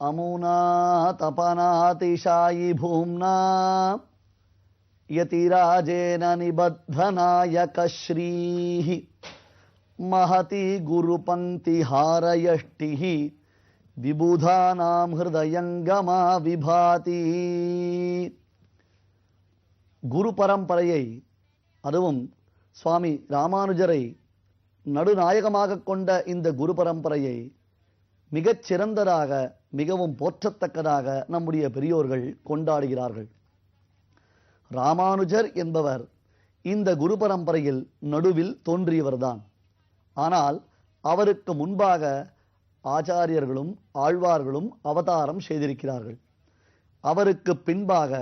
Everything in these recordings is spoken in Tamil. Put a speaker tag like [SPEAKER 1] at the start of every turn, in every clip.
[SPEAKER 1] अमुना तपनातिशायि भूम्ना यतिराजेन निबद्धनायकश्रीः महती गुरुपङ्क्तिहारयष्टिः விபுதானாம் ஹிருதயங்கமா விபாதி குரு பரம்பரையை அதுவும் சுவாமி ராமானுஜரை நடுநாயகமாக கொண்ட இந்த குரு பரம்பரையை மிகச் சிறந்ததாக மிகவும் போற்றத்தக்கதாக நம்முடைய பெரியோர்கள் கொண்டாடுகிறார்கள். ராமானுஜர் என்பவர் இந்த குரு பரம்பரையில் நடுவில் தோன்றியவர்தான். ஆனால் அவருக்கு முன்பாக ஆச்சாரியர்களும் ஆழ்வார்களும் அவதாரம் செய்திருக்கிறார்கள். அவருக்கு பின்பாக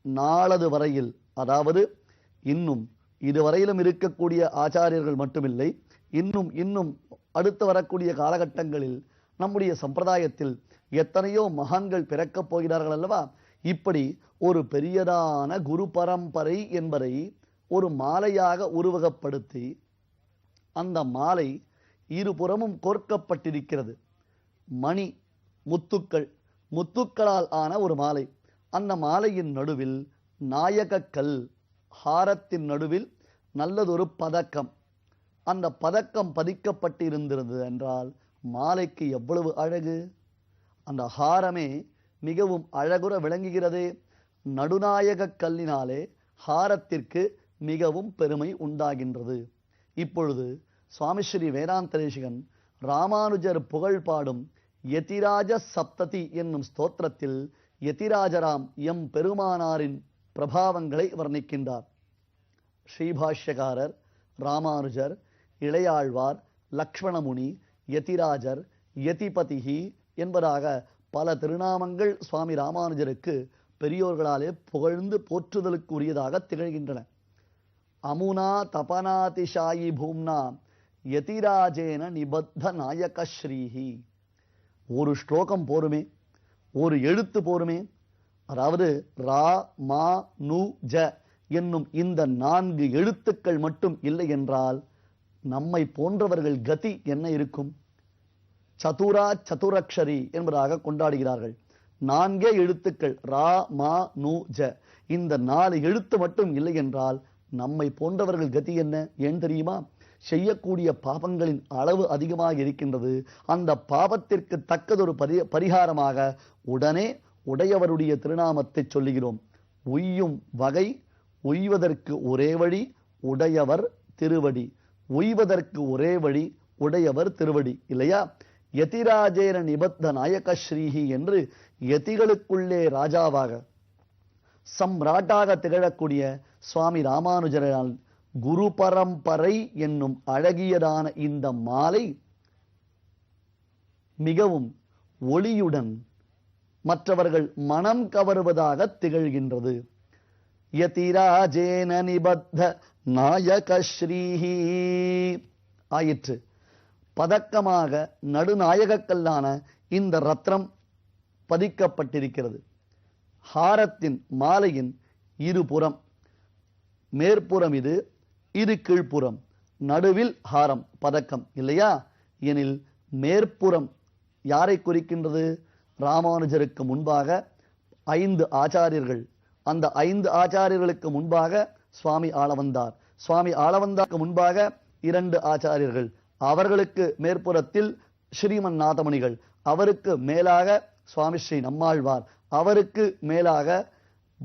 [SPEAKER 1] நாளது வரையில் அதாவது இன்னும் இதுவரையிலும் இருக்கக்கூடிய ஆச்சாரியர்கள் மட்டுமில்லை இன்னும் இன்னும் அடுத்து வரக்கூடிய காலகட்டங்களில் நம்முடைய சம்பிரதாயத்தில் எத்தனையோ மகான்கள் பிறக்கப் போகிறார்கள் அல்லவா? இப்படி ஒரு பெரியதான குரு பரம்பரை என்பதை ஒரு மாலையாக உருவகப்படுத்தி அந்த மாலை இருபுறமும் கோர்க்கப்பட்டிருக்கிறது. மணி முத்துக்கள். முத்துக்களால் ஆன ஒரு மாலை. அந்த மாலையின் நடுவில் நாயகக்கல் ஹாரத்தின் நடுவில் நல்லதொரு பதக்கம். அந்த பதக்கம் பதிக்கப்பட்டிருந்திருந்தது என்றால் மாலைக்கு எவ்வளவு அழகு? அந்த ஹாரமே மிகவும் அழகுற விளங்குகிறதே. நடுநாயக கல்லினாலே ஹாரத்திற்கு மிகவும் பெருமை உண்டாகின்றது. இப்பொழுது சுவாமி ஸ்ரீ வேதாந்தரேசிகன் ராமானுஜர் புகழ் பாடும் யதிராஜ சப்ததி என்னும் ஸ்தோத்திரத்தில் யதிராஜராம் எம் பெருமானாரின் பிரபாவங்களை வர்ணிக்கின்றார். ஸ்ரீபாஷ்யகாரர் ராமானுஜர் இளையாழ்வார் லக்ஷ்மணமுனி யதிராஜர் யதிபதிகி என்பதாக பல திருநாமங்கள் சுவாமி ராமானுஜருக்கு பெரியோர்களாலே புகழ்ந்து போற்றுதலுக்கு உரியதாக திகழ்கின்றன. அமுனா தபனாதிஷாயி பூம்னா யதிராஜேன நிபத்த நாயக ஸ்ரீஹி ஒரு ஸ்லோகம் போருமே ஒரு எழுத்து போருமே. அதாவது ரா மா நு ஜ என்னும் இந்த நான்கு எழுத்துக்கள் மட்டும் இல்லை என்றால் நம்மை போன்றவர்கள் கதி என்ன இருக்கும்? சதுரா சதுரக்ஷரி என்பதாக கொண்டாடுகிறார்கள். நான்கே எழுத்துக்கள் ரா மா நு ஜ. இந்த நாலு எழுத்து மட்டும் இல்லை என்றால் நம்மை போன்றவர்கள் கதி என்ன? ஏன் தெரியுமா? செய்யக்கூடிய பாபங்களின் அளவு அதிகமாக இருக்கின்றது. அந்த பாபத்திற்கு தக்கதொரு பரி பரிகாரமாக உடனே உடையவருடைய திருநாமத்தை சொல்லுகிறோம். உய்யும் வகை உய்வதற்கு ஒரே வழி உடையவர் திருவடி. உய்வதற்கு ஒரே வழி உடையவர் திருவடி. இல்லையா? யதிராஜேர நிபத்த நாயக ஸ்ரீஹி என்று யதிகளுக்குள்ளே ராஜாவாக சம்ராட்டாக திகழக்கூடிய சுவாமி ராமானுஜரால் குரு பரம்பரை என்னும் அழகியதான இந்த மாலை மிகவும் ஒளியுடன் மற்றவர்கள் மனம் கவருவதாக திகழ்கின்றது. யதிராஜேன நிபத்த நாயக ஸ்ரீஹி. ஆயிற்று. பதக்கமாக நடுநாயகக்கல்லான இந்த ரத்னம் பதிக்கப்பட்டிருக்கிறது. ஹாரத்தின் மாலையின் இருபுறம் மேற்புறம் இது இது கீழ்ப்புறம் நடுவில் ஹாரம் பதக்கம் இல்லையா? எனில் மேற்புறம் யாரை குறிக்கின்றது? ராமானுஜருக்கு முன்பாக ஐந்து ஆச்சாரியர்கள். அந்த ஐந்து ஆச்சாரியர்களுக்கு முன்பாக சுவாமி ஆளவந்தார். சுவாமி ஆளவந்தாருக்கு முன்பாக இரண்டு ஆச்சாரியர்கள். அவர்களுக்கு மேற்புறத்தில் ஸ்ரீமன் நாதமணிகள் அவருக்கு மேலாக சுவாமி ஸ்ரீ நம்மாழ்வார். அவருக்கு மேலாக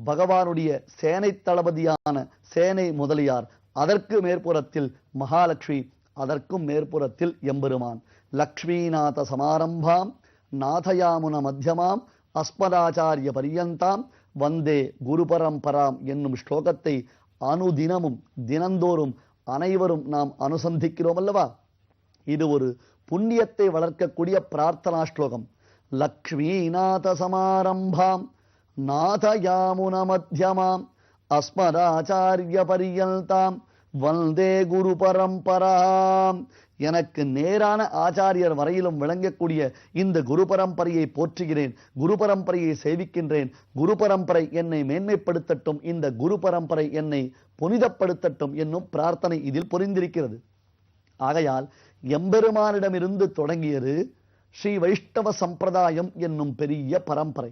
[SPEAKER 1] பகவானுடைய சேனை தளபதியான சேனை முதலியார். அதற்கு மேற்புறத்தில் மகாலட்சுமி அதற்கும் மேற்புறத்தில் எம்பெருமான். லக்ஷ்மிநாத சமாரம்பாம் நாதயாமுன மத்தியமாம் அஸ்மதாச்சாரிய பரியந்தாம் வந்தே குரு பரம்பராம் என்னும் ஸ்லோகத்தை அனுதினமும் தினந்தோறும் அனைவரும் நாம் அனுசந்திக்கிறோம் அல்லவா? இது ஒரு புண்ணியத்தை வளர்க்கக்கூடிய பிரார்த்தனா ஸ்லோகம். லக்ஷ்மிநாத சமாரம்பாம் நாதயாமுன மத்தியமாம் அஸ்மதாச்சாரிய பரியந்தாம் வந்தே குரு பரம்பராம். எனக்கு நேரான ஆச்சாரியர் வரையிலும் விளங்கக்கூடிய இந்த குரு பரம்பரையை போற்றுகிறேன் குரு பரம்பரையை சேவிக்கின்றேன் குரு பரம்பரை என்னை மேன்மைப்படுத்தட்டும் இந்த குரு பரம்பரை என்னை புனிதப்படுத்தட்டும் என்னும் பிரார்த்தனை இதில் புரிந்திருக்கிறது. ஆகையால் எம்பெருமானிடமிருந்து தொடங்கியது ஸ்ரீ வைஷ்ணவ சம்பிரதாயம் என்னும் பெரிய பரம்பரை.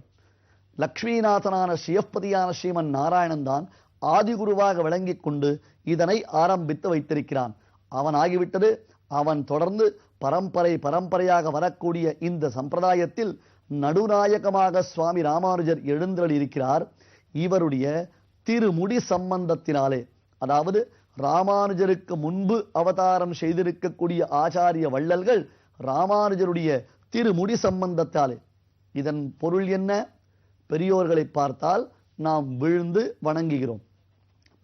[SPEAKER 1] லக்ஷ்மிநாதனான சிவப்பதியான ஸ்ரீமன் நாராயணன் தான் ஆதிகுருவாக விளங்கிக் கொண்டு இதனை ஆரம்பித்து வைத்திருக்கிறான். அவன் ஆகிவிட்டது அவன் தொடர்ந்து பரம்பரை பரம்பரையாக வரக்கூடிய இந்த சம்பிரதாயத்தில் நடுநாயகமாக சுவாமி ராமானுஜர் எழுந்தருள் இருக்கிறார் இவருடைய திருமுடி சம்பந்தத்தினாலே அதாவது ராமானுஜருக்கு முன்பு அவதாரம் செய்திருக்கக்கூடிய ஆச்சாரிய வள்ளல்கள் ராமானுஜருடைய திருமுடி சம்பந்தத்தாலே. இதன் பொருள் என்ன? பெரியோர்களை பார்த்தால் நாம் விழுந்து வணங்குகிறோம்.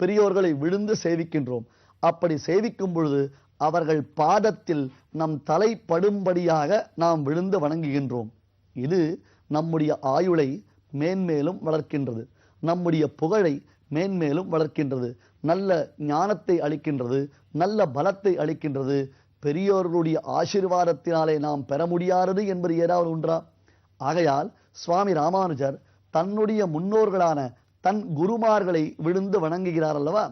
[SPEAKER 1] பெரியோர்களை விழுந்து சேவிக்கின்றோம். அப்படி சேவிக்கும் பொழுது அவர்கள் பாதத்தில் நம் தலை படும்படியாக நாம் விழுந்து வணங்குகின்றோம். இது நம்முடைய ஆயுளை மேன்மேலும் வளர்க்கின்றது. நம்முடைய புகழை மேன்மேலும் வளர்க்கின்றது. நல்ல ஞானத்தை அளிக்கின்றது. நல்ல பலத்தை அளிக்கின்றது. பெரியோர்களுடைய ஆசீர்வாதத்தினாலே நாம் பெற முடியாதது என்பது ஏதாவது உண்டா ஆகையால் சுவாமி ராமானுஜர் தன்னுடைய முன்னோர்களான தன் குருமார்களை விழுந்து வணங்குகிறார் அல்லவா?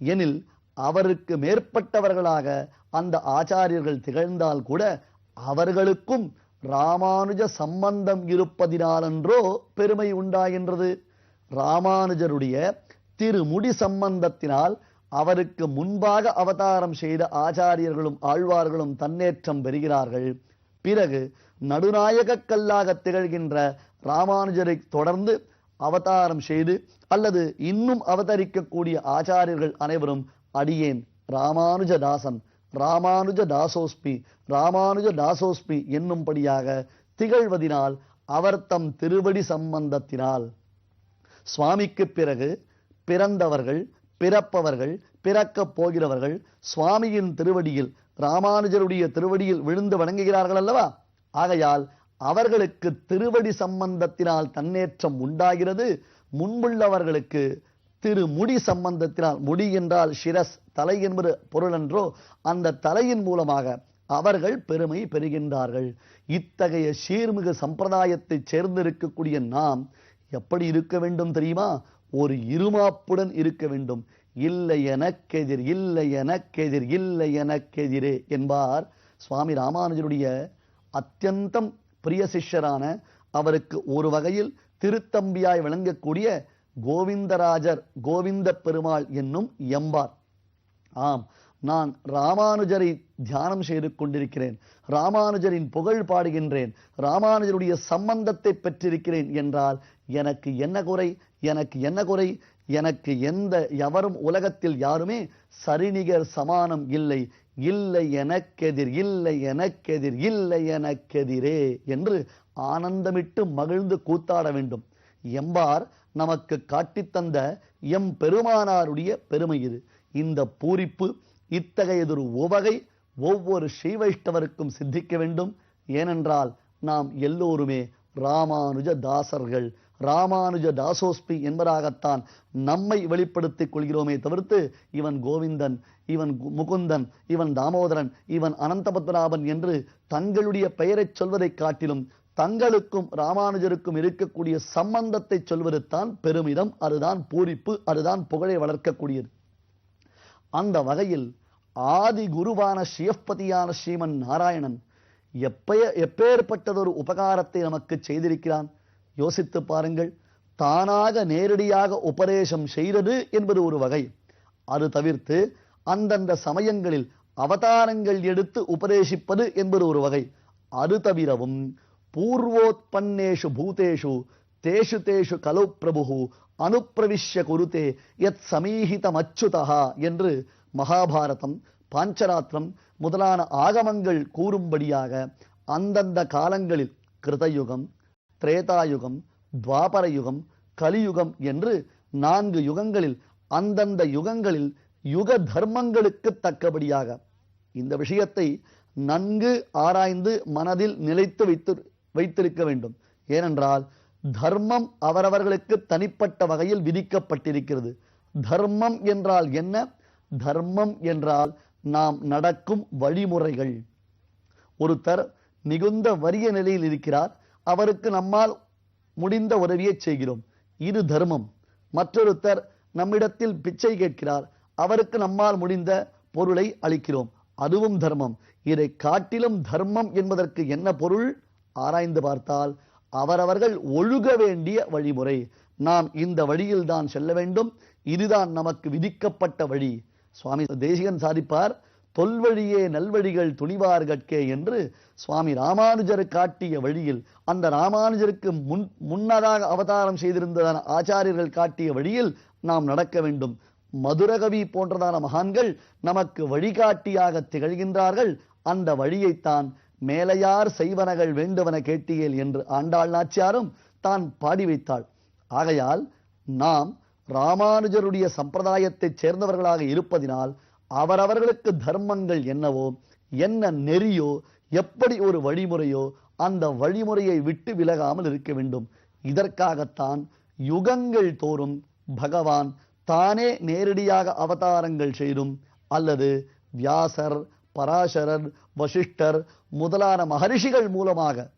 [SPEAKER 1] எனில் அவருக்கு மேற்பட்டவர்களாக அந்த ஆச்சாரியர்கள் திகழ்ந்தால் கூட அவர்களுக்கும் ராமானுஜ சம்பந்தம் இருப்பதினாலன்றோ பெருமை உண்டாகின்றது. ராமானுஜருடைய திருமுடி சம்பந்தத்தினால் அவருக்கு முன்பாக அவதாரம் செய்த ஆச்சாரியர்களும் ஆழ்வார்களும் தன்னேற்றம் பெறுகிறார்கள். பிறகு நடுநாயக கல்லாக திகழ்கின்ற ராமானுஜரை தொடர்ந்து அவதாரம் செய்து அல்லது இன்னும் அவதரிக்கக்கூடிய ஆச்சாரியர்கள் அனைவரும் அடியேன் ராமானுஜதாசன் ராமானுஜ தாசோஸ்பி ராமானுஜ தாசோஸ்பி என்னும்படியாக திகழ்வதினால் அவர் தம் திருவடி சம்பந்தத்தினால். சுவாமிக்கு பிறகு பிறந்தவர்கள் பிறப்பவர்கள் பிறக்கப் போகிறவர்கள் சுவாமியின் திருவடியில் ராமானுஜருடைய திருவடியில் விழுந்து வணங்குகிறார்கள் அல்லவா ஆகையால் அவர்களுக்கு திருவடி சம்பந்தத்தினால் தன்னேற்றம் உண்டாகிறது. முன்புள்ளவர்களுக்கு திருமுடி சம்பந்தத்தினால் முடி என்றால் சிரஸ் தலை என்பது பொருள் என்றோ அந்த தலையின் மூலமாக அவர்கள் பெருமை பெறுகின்றார்கள். இத்தகைய சீர்மிகு சம்பிரதாயத்தை சேர்ந்திருக்கக்கூடிய நாம் எப்படி இருக்க வேண்டும் தெரியுமா? ஒரு இருமாப்புடன் இருக்க வேண்டும். இல்லை எனக்கெதிர் இல்லை எனக்கெதிர் இல்லை எனக்கெதிரே என்பார் சுவாமி ராமானுஜருடைய அத்தியந்தம் பிரிய சிஷ்யரான அவருக்கு ஒரு வகையில் திருத்தம்பியாய் விளங்கக்கூடிய கோவிந்தராஜர் கோவிந்த பெருமாள் என்னும் எம்பார். ஆம் நான் ராமானுஜரை தியானம் செய்து கொண்டிருக்கிறேன் ராமானுஜரின் புகழ் பாடுகின்றேன் ராமானுஜருடைய சம்பந்தத்தை பெற்றிருக்கிறேன் என்றால் எனக்கு என்ன குறை எனக்கு என்ன குறை எனக்கு எந்த எவரும் உலகத்தில் யாருமே சரிநிகர் சமானம் இல்லை இல்லை எனக்கெதிர் இல்லை எனக்கெதிர் இல்லை எனக்கெதிரே என்று ஆனந்தமிட்டு மகிழ்ந்து கூத்தாட வேண்டும். எம்பார் நமக்கு காட்டித்தந்த எம் பெருமானாருடைய பெருமை இது. இந்த பூரிப்பு இத்தகையதொரு உவகை ஒவ்வொரு ஸ்ரீவைஷ்ணவருக்கும் சித்திக்க வேண்டும். ஏனென்றால் நாம் எல்லோருமே ராமானுஜ தாசர்கள். ராமானுஜ தாசோஸ்பி என்பதாகத்தான் நம்மை வெளிப்படுத்திக் கொள்கிறோமே தவிர்த்து இவன் கோவிந்தன் இவன் முகுந்தன் இவன் தாமோதரன் இவன் அனந்தபத்மநாபன் என்று தங்களுடைய பெயரைச் சொல்வதைக் காட்டிலும் தங்களுக்கும் ராமானுஜருக்கும் இருக்கக்கூடிய சம்பந்தத்தை சொல்வது தான் பெருமிதம் அதுதான் பூரிப்பு அதுதான் புகழை வளர்க்கக்கூடியது. அந்த வகையில் ஆதி குருவான ஸ்ரீயப்பதியான ஸ்ரீமன் நாராயணன் எப்பய எப்பேற்பட்டதொரு உபகாரத்தை நமக்கு செய்திருக்கிறான். யோசித்து பாருங்கள் தானாக நேரடியாக உபதேசம் செய்தது என்பது ஒரு வகை. அது தவிர்த்து அந்தந்த சமயங்களில் அவதாரங்கள் எடுத்து உபதேசிப்பது என்பது ஒரு வகை. அது தவிரவும் பூர்வோத்பன்னேஷு பூதேஷு தேஷு தேஷு கலு பிரபு அனுப்பிரவிஷ்ய குருதே யத் சமீஹிதமச்சுதா என்று மகாபாரதம் பாஞ்சராத்திரம் முதலான ஆகமங்கள் கூறும்படியாக அந்தந்த காலங்களில் கிருதயுகம் திரேதாயுகம் துவாபர யுகம் கலியுகம் என்று நான்கு யுகங்களில் அந்தந்த யுகங்களில் யுக தர்மங்களுக்கு தக்கபடியாக இந்த விஷயத்தை நன்கு ஆராய்ந்து மனதில் நிலைத்து வைத்து வைத்திருக்க வேண்டும். ஏனென்றால் தர்மம் அவரவர்களுக்கு தனிப்பட்ட வகையில் விதிக்கப்பட்டிருக்கிறது. தர்மம் என்றால் என்ன? தர்மம் என்றால் நாம் நடக்கும் வழிமுறைகள். ஒருத்தர் மிகுந்த வறிய நிலையில் இருக்கிறார். அவருக்கு நம்மால் முடிந்த உதவியை செய்கிறோம். இது தர்மம். மற்றொருத்தர் நம்மிடத்தில் பிச்சை கேட்கிறார். அவருக்கு நம்மால் முடிந்த பொருளை அளிக்கிறோம். அதுவும் தர்மம். இதை காட்டிலும் தர்மம் என்பதற்கு என்ன பொருள்? ஆராய்ந்து பார்த்தால் அவரவர்கள் ஒழுக வேண்டிய வழிமுறை. நாம் இந்த வழியில்தான் செல்ல வேண்டும். இதுதான் நமக்கு விதிக்கப்பட்ட வழி. சுவாமி தேசிகன் சாதிப்பார் தொல்வழியே நல்வழிகள் துணிவார்கட்கே என்று சுவாமி ராமானுஜர் காட்டிய வழியில் அந்த ராமானுஜருக்கு முன் முன்னதாக அவதாரம் செய்திருந்ததான ஆச்சாரியர்கள் காட்டிய வழியில் நாம் நடக்க வேண்டும். மதுரகவி போன்றதான மகான்கள் நமக்கு வழிகாட்டியாக திகழ்கின்றார்கள். அந்த வழியைத்தான் மேலையார் செய்வனகள் வேண்டுவன கேட்டியேல் என்று ஆண்டாள் நாச்சியாரும் தான் பாடி வைத்தாள். ஆகையால் நாம் ராமானுஜருடைய சம்பிரதாயத்தைச் சேர்ந்தவர்களாக இருப்பதினால் அவரவர்களுக்கு தர்மங்கள் என்னவோ என்ன நெறியோ எப்படி ஒரு வழிமுறையோ அந்த வழிமுறையை விட்டு விலகாமல் இருக்க வேண்டும். இதற்காகத்தான் யுகங்கள் தோறும் பகவான் தானே நேரடியாக அவதாரங்கள் செய்தும் அல்லது வியாசர் பராசரர் வசிஷ்டர் முதலான மகரிஷிகள் மூலமாக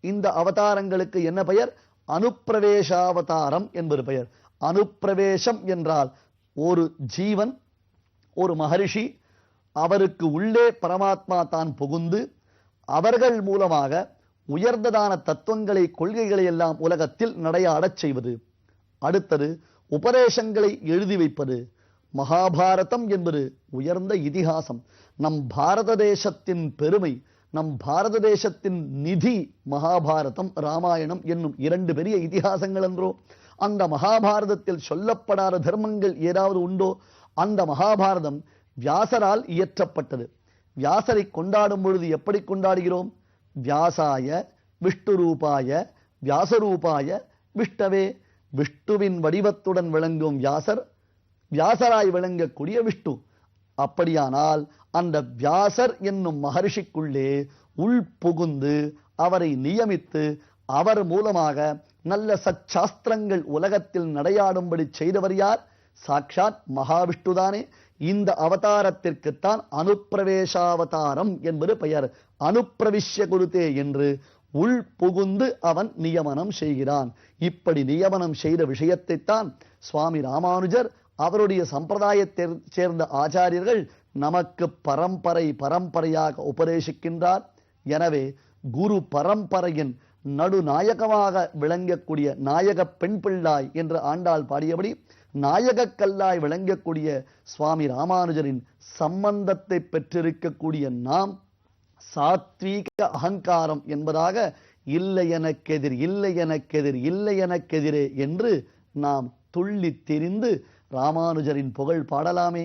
[SPEAKER 1] இந்த அவதாரங்களுக்கு என்ன பெயர்? அனுப்பிரவேசாவதாரம் என்பது பெயர். அனுப்பிரவேசம் என்றால் ஒரு ஜீவன் ஒரு மகரிஷி அவருக்கு உள்ளே பரமாத்மா தான் புகுந்து அவர்கள் மூலமாக உயர்ந்ததான தத்துவங்களை கொள்கைகளை எல்லாம் உலகத்தில் நடையாடச் செய்வது. அடுத்தது உபதேசங்களை எழுதி வைப்பது மகாபாரதம் என்பது உயர்ந்த இதிகாசம். நம் பாரத தேசத்தின் பெருமை நம் பாரத தேசத்தின் நிதி மகாபாரதம் ராமாயணம் என்னும் இரண்டு பெரிய இதிகாசங்கள் என்றோ அந்த மகாபாரதத்தில் சொல்லப்படாத தர்மங்கள் ஏதாவது உண்டோ அந்த மகாபாரதம் வியாசரால் இயற்றப்பட்டது. வியாசரை கொண்டாடும் பொழுது எப்படி கொண்டாடுகிறோம்? வியாசாய விஷ்ணுரூபாய வியாசரூபாய விஷ்டவே விஷ்ணுவின் வடிவத்துடன் விளங்கும் வியாசர். வியாசராய் விளங்கக்கூடிய விஷ்ணு. அப்படியானால் அந்த வியாசர் என்னும் மகர்ஷிக்குள்ளே உள் புகுந்து அவரை நியமித்து அவர் மூலமாக நல்ல சச்சாஸ்திரங்கள் உலகத்தில் நடையாடும்படி செய்தவர் யார்? சாட்சாத் மகாவிஷ்ணுதானே. இந்த அவதாரத்திற்குத்தான் அனுப்பிரவேசாவதாரம் என்பது பெயர். அனுப்பிரவிஷ்ய குருதே என்று உள் புகுந்து அவன் நியமனம் செய்கிறான். இப்படி நியமனம் செய்த விஷயத்தைத்தான் சுவாமி ராமானுஜர் அவருடைய சம்பிரதாயத்தை சேர்ந்த ஆச்சாரியர்கள் நமக்கு பரம்பரை பரம்பரையாக உபதேசிக்கின்றார். எனவே குரு பரம்பரையின் நடுநாயகமாக விளங்கக்கூடிய நாயக பெண் பிள்ளாய் என்று ஆண்டாள் பாடியபடி நாயகக் கல்லாய் விளங்கக்கூடிய சுவாமி ராமானுஜரின் சம்பந்தத்தை பெற்றிருக்கக்கூடிய நாம் சாத்வீக அகங்காரம் என்பதாக இல்லை எனக்கெதிர் இல்லை எனக்கெதிர் இல்லை எனக்கெதிரே என்று நாம் துள்ளி திரிந்து ராமானுஜரின் புகழ் பாடலாமே.